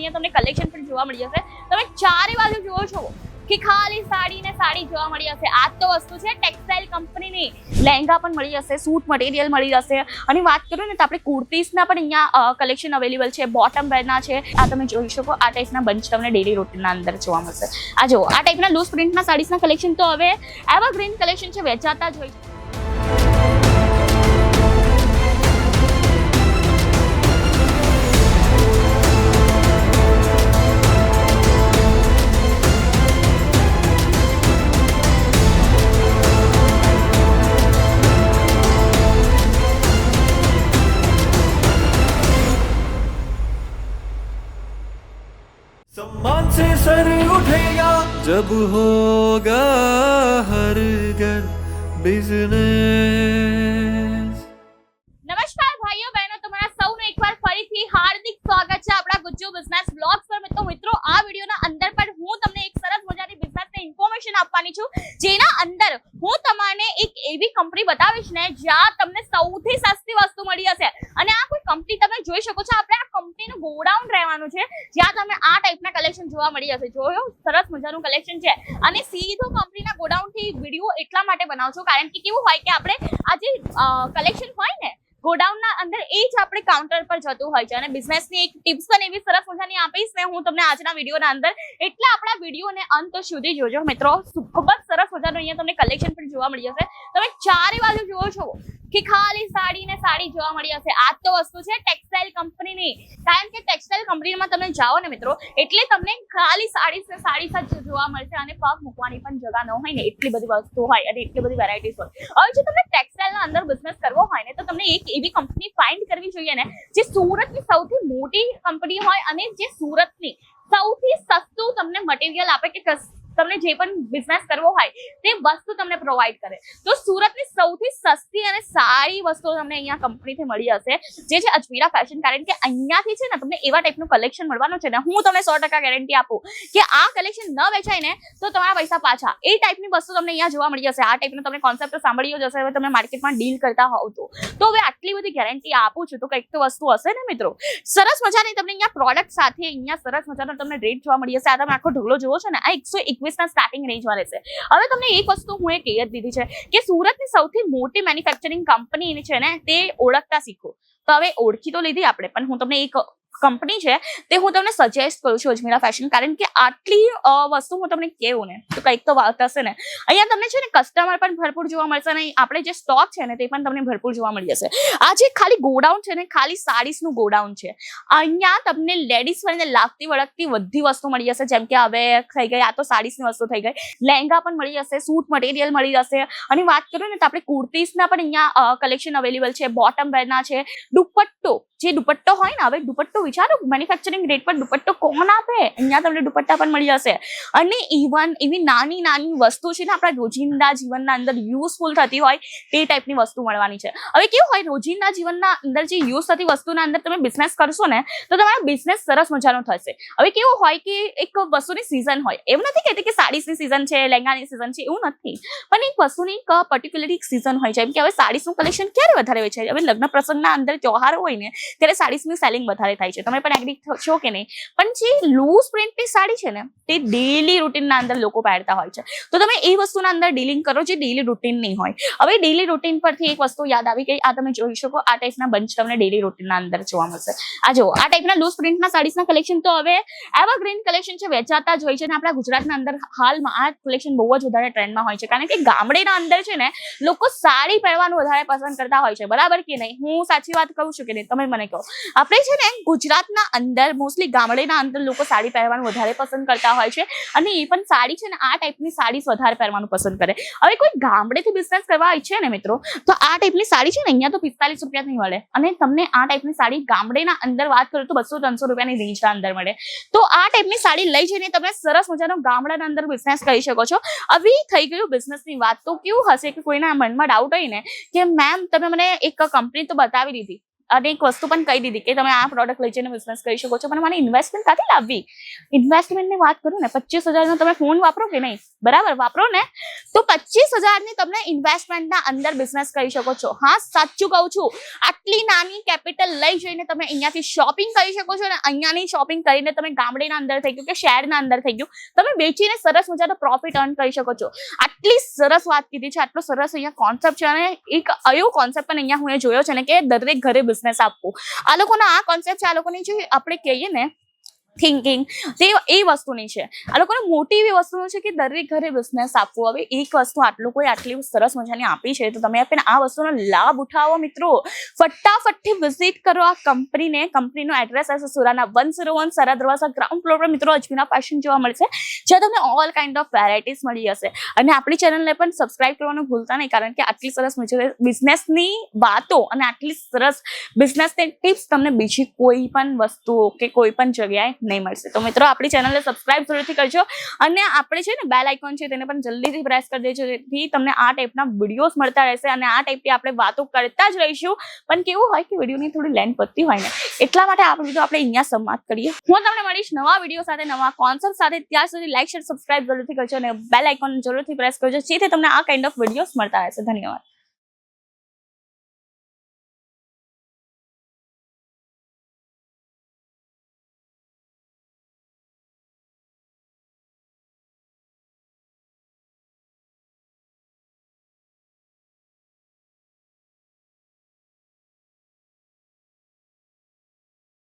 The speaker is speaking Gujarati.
અહીંયા તમને કલેક્શન પણ જોવા મળી જશે. તમે ચારે બાજુ જુઓ છો કે ખાલી સાડી ને સાડી જોવા મળી જશે. આ તો વસ્તુ છે ટેક્સટાઇલ કંપનીની લહેંગા પણ મળી જશે સૂટ મટીરિયલ મળી જશે. અને વાત કરું ને તો આપણે કુર્તીસના પણ અહીંયા કલેક્શન અવેલેબલ છે બોટમ વેરના છે. આ તમે જોઈ શકો, આ ટાઈપના બંચ તમને ડેલી રૂટીનના અંદર જોવા મળશે. આ જુઓ, આ ટાઈપના લૂઝ પ્રિન્ટના સાડીસના કલેક્શન તો હવે એવા ગ્રીન કલેક્શન છે, વેચાતા જ હોય છે. जब होगा हर घर बिजनेस નમસ્કાર ભાઈઓ બહેનો તમારા સૌનું એકવાર ફરીથી હાર્દિક સ્વાગત છે આપણા ગુજ્જુ બિઝનેસ બ્લોગ્સ પર તો મિત્રો આ વિડીયોના અંદર પણ હું તમને એક સરસ મજાની બિઝનેસની ઇન્ફોર્મેશન આપવાની છું જેના અંદર હું તમને એક એવી કંપની બતાવીશ ને જ્યાં તમને સૌથી સસ્તી વસ્તુ મળી હશે અને આ કોઈ કંપની તમે જોઈ શકો છો આપણે આ કંપનીનું ગોડાઉન રહેવાનું છે, જ્યાં તમે આ ટાઈપના કલેક્શન જોવા મળી જશે. જોયો? સરસ મજાનું કલેક્શન છે. અને સીધો કંપનીના ગોડાઉનથી વીડિયો એટલા માટે બનાવું છું કારણ કે કેવું હોય કે આપણે આ જે કલેક્શન હોય ને, ગોડાઉનના અંદર એ જ આપણે કાઉન્ટર પર જતું હોય છે. અને બિઝનેસની એક ટિપ્સ પણ એવી સરસ મજાની આપીશ ને, હું તમને આજના વિડીયોના અંદર એટલે આપણા વિડીયોને અંત સુધી જોજો. મિત્રો, ખૂબ જ સરસ મજાનું અહીંયા તમને કલેક્શન પણ જોવા મળી જશે. તમે ચારે બાજુ જુઓ છો. કે ખાલી સાડી ને સાડી જોવા મળી હશે. આ તો વસ્તુ છે ટેક્સટાઇલ કંપનીની કારણ કે ટેક્સટાઇલ કંપનીમાં તમે જાઓ ને મિત્રો, એટલે તમને ખાલી સાડી ને સાડી જ જોવા મળશે અને પગ મૂકવાની પણ જગા ન હોય ને, એટલી બધી વસ્તુ હોય અને એટલી બધી વેરાયટીઝ હોય. હવે જો તમને ટેક્સટાઇલના અંદર બિઝનેસ કરવો હોય ને, તો તમને એક એવી કંપની ફાઇન્ડ કરવી જોઈએ ને, જે સુરતની સૌથી મોટી કંપની હોય અને જે સુરતની સૌથી સસ્તું તમને મટીરિયલ આપે કે તમને જે પણ બિઝનેસ કરવો હોય તે વસ્તુ તમને પ્રોવાઈડ કરે. તો સુરતની સૌથી સસ્તી અને સારી વસ્તુઓ તમને અહીંયા કંપનીથી મળી હશે, જે છે અજમીરા ફેશન કારણ કે અહીંયાથી છે ને તમને એવા ટાઈપનું કલેક્શન મળવાનું છે ને હું તમને સો ટકા ગેરંટી આપું કે આ કલેક્શન ન વેચાય ને તો તમારા પૈસા પાછા. એ ટાઈપની વસ્તુ તમને અહીંયા જોવા મળી જશે આ ટાઈપનો તમને કોન્સેપ્ટ સાંભળ્યો જશે હવે તમે માર્કેટમાં ડીલ કરતા હોવ તો. તો હવે આટલી બધી ગેરંટી આપું છું તો કંઈક તો વસ્તુ હશે ને મિત્રો? સરસ મજાની તમને અહીંયા પ્રોડક્ટ સાથે, અહીંયા સરસ મજાનો તમને રેટ જોવા મળી જશે આ તમે આખો ઢગલો જોવો છો ને, આ એકસો એકવીસના સ્ટાર્ટિંગ રેન્જમાં રહેશે. હવે તમને એક વસ્તુ હું એ કહી જ દીધી છે કે સુરતની સૌથી મોટી મેન્યુફેક્ચરિંગ કંપની છે ને, તે ઓળખતા શીખો. તો હવે ઓળખી તો લીધી આપણે, પણ હું તમને એક કંપની છે, તે હું તમને સજેસ્ટ કરું છું અજમીરા ફેશન કારણ કે આટલી વસ્તુ હું તમને કહું ને, તો કંઈક તો વાત હશે ને. અહીંયા તમને છે ને કસ્ટમર પણ ભરપૂર જોવા મળશે અને આપણે જે સ્ટોક છે ને, તે પણ તમને ભરપૂર જોવા મળી જશે. આ જે ખાલી ગોડાઉન છે ને, ખાલી સાડીસનું ગોડાઉન છે. અહીંયા તમને લેડીઝ વળીને લાગતી વળગતી બધી વસ્તુ મળી જશે, જેમ કે હવે થઈ ગઈ, આ તો સાડીસની વસ્તુ થઈ ગઈ. લહેંગા પણ મળી જશે સૂટ મટીરિયલ મળી જશે. અને વાત કરું ને તો આપણે કુર્તીસના પણ અહીંયા કલેક્શન અવેલેબલ છે બોટમ વેરના છે. દુપટ્ટો, જે દુપટ્ટો હોય ને, હવે દુપટ્ટો વિચારો મેન્યુફેક્ચરિંગ રેટ પર દુપટ્ટો કોણ આપે? અહીંયા તમને દુપટ્ટા પણ મળી જશે. અને ઇવન એવી નાની નાની વસ્તુ છે ને આપણા રોજિંદા જીવનના અંદર યુઝફુલ થતી હોય તે ટાઈપની વસ્તુ મળવાની છે. હવે કેવું હોય રોજિંદા જીવનના અંદર જે યુઝ થતી વસ્તુના અંદર તમે બિઝનેસ કરશો ને, તો તમારો બિઝનેસ સરસ મજાનો થશે. હવે કેવું હોય કે એક વસ્તુની સિઝન હોય. એવું નથી કહેતી કે સાડીસની સિઝન છે, લહેંગાની સિઝન છે, એવું નથી. પણ એક વસ્તુની એક પર્ટિક્યુલર એક સિઝન હોય જેમ કે હવે સાડીસનું કલેક્શન ક્યારે વધારે હોય છે હવે લગ્ન પ્રસંગના અંદર ત્યોહાર હોય ને, ત્યારે સાડીસની સેલિંગ વધારે થાય છે. તમે પણ એગ્રી છો કે નહીં? પણ જે લૂઝ પ્રિન્ટની સાડી છે ને, તે ડેલી રૂટીનના અંદર લોકો પહેરતા હોય છે. તો તમે એ વસ્તુના અંદર ડીલિંગ કરો જે ડેલી રૂટીન નહીં હોય. હવે ડેલી રૂટીન પરથી એક વસ્તુ યાદ આવી ગઈ. આ તમે જોઈ શકો, આ ટાઈપના બંચ તમને ડેલી રૂટીનના અંદર જોવા મળશે. આ જો આ ટાઈપના લૂઝ પ્રિન્ટના સાડીના કલેક્શન તો હવે એવા ગ્રીન કલેક્શન છે, વેચાતા જ હોય છે અને આપણા ગુજરાતના અંદર હાલમાં આ કલેક્શન બહુ જ વધારે ટ્રેન્ડમાં હોય છે. કારણ કે ગામડેના અંદર છે ને, લોકો સાડી પહેરવાનું વધારે પસંદ કરતા હોય છે. બરાબર કે નહીં? હું સાચી વાત કહું છું કે નહીં? તમે મને કહો. આપણે છે ને ગુજરાતના અંદર મોસ્ટલી ગામડેના અંદર લોકો સાડી પહેરવાનું વધારે પસંદ કરતા હોય છે. અને એ પણ સાડી છે ને, આ ટાઈપની સાડી વધારે પહેરવાનું પસંદ કરે. હવે કોઈ ગામડેથી બિઝનેસ કરવા ઈચ્છે ને મિત્રો, તો આ ટાઈપની સાડી છે ને, અહીંયા તો પિસ્તાલીસ રૂપિયાથી મળે. અને તમને આ ટાઈપની સાડી ગામડેના અંદર વાત કરું તો બસો ત્રણસો રૂપિયાની રેન્જના અંદર મળે. તો આ ટાઈપની સાડી લઈ જઈને તમે સરસ મજાનો ગામડાના અંદર બિઝનેસ કરી શકો છો. આવી થઈ ગયું બિઝનેસની વાત. તો કેવું હશે કે કોઈના મનમાં ડાઉટ હોય ને, કે મેમ તમે મને એક કંપની તો બતાવી દીધી. અને એક વસ્તુ પણ કહી દીધી કે તમે આ પ્રોડક્ટ લઈ જઈને બિઝનેસ કરી શકો છો, પણ મને ઇન્વેસ્ટમેન્ટ ક્યાંથી લાવવી? ઇન્વેસ્ટમેન્ટની વાત કરું ને, પચીસ હજારનો તમે ફોન વાપરો કે નહીં? બરાબર, વાપરો ને, તો પચીસ હજારની તમે ઇન્વેસ્ટમેન્ટના અંદર બિઝનેસ કરી શકો છો. હા, સાચું કહું છું. આટલી નાની કેપિટલ લઈ જઈને તમે અહીંયાથી શોપિંગ કરી શકો છો અને અહીંયાની શોપિંગ કરીને તમે ગામડેના અંદર થઈ ગયું કે શહેરના અંદર થઈ ગયું, તમે વેચીને સરસ મજાનો પ્રોફિટ અર્ન કરી શકો છો. આટલી સરસ વાત કીધી છે, આટલો સરસ અહીંયા કોન્સેપ્ટ છે અને એક એવો કોન્સેપ્ટ પણ અહીંયા હું જોયો છે ને કે દરેક ઘરે બિઝનેસ આપવું. આ લોકોનો આ કોન્સેપ્ટ છે આ લોકોની જે આપણે કહીએ ને થિંકિંગ તે એ વસ્તુની છે. આ લોકોને મોટી એવી વસ્તુનું છે કે દરેક ઘરે બિઝનેસ આપવું. હવે એક વસ્તુ આટલું કોઈ આટલી સરસ મજાની આપી છે તો તમે આપીને આ વસ્તુનો લાભ ઉઠાવો મિત્રો. ફટાફટથી વિઝિટ કરો આ કંપનીને કંપનીનો એડ્રેસ હશે સુરાના વન ઝીરો વન સરા દરવાસા ગ્રાઉન્ડ ફ્લોર પર. મિત્રો અજમીના ફેશન જોવા મળશે. જ્યાં તમને ઓલ કાઇન્ડ ઓફ વેરાયટીઝ મળી હશે. અને આપણી ચેનલને પણ સબસ્ક્રાઇબ કરવાનું ભૂલતા નહીં, કારણ કે આટલી સરસ બિઝનેસની વાતો અને આટલી સરસ બિઝનેસની ટિપ્સ તમને બીજી કોઈ પણ વસ્તુઓ કે કોઈ પણ જગ્યાએ નહીં મળશે. તો મિત્રો, આપણી ચેનલને સબસ્ક્રાઇબ જરૂરથી કરજો અને આપણે છે ને બેલ આઇકોન છે તેને પણ જલ્દીથી પ્રેસ કરી દેજો, જેથી તમને આ ટાઈપના વિડીયોઝ મળતા રહેશે અને આ ટાઈપથી આપણે વાતો કરતા જ રહીશું. પણ કેવું હોય કે વિડીયોની થોડી લેન્થ વધતી હોય ને, એટલા માટે આ વીડિયો આપણે અહીંયા સમાપ્ત કરીએ. હું તમને મળીશ નવા વીડિયો સાથે, નવા કોન્સેપ્ટ સાથે. ત્યાં સુધી લાઈક શેર સબસ્ક્રાઇબ જરૂરથી કરજો અને બેલ આઇકોન જરૂરથી પ્રેસ કરજો, જેથી તમને આ કાઇન્ડ ઓફ વિડીયોઝ મળતા રહેશે. ધન્યવાદ.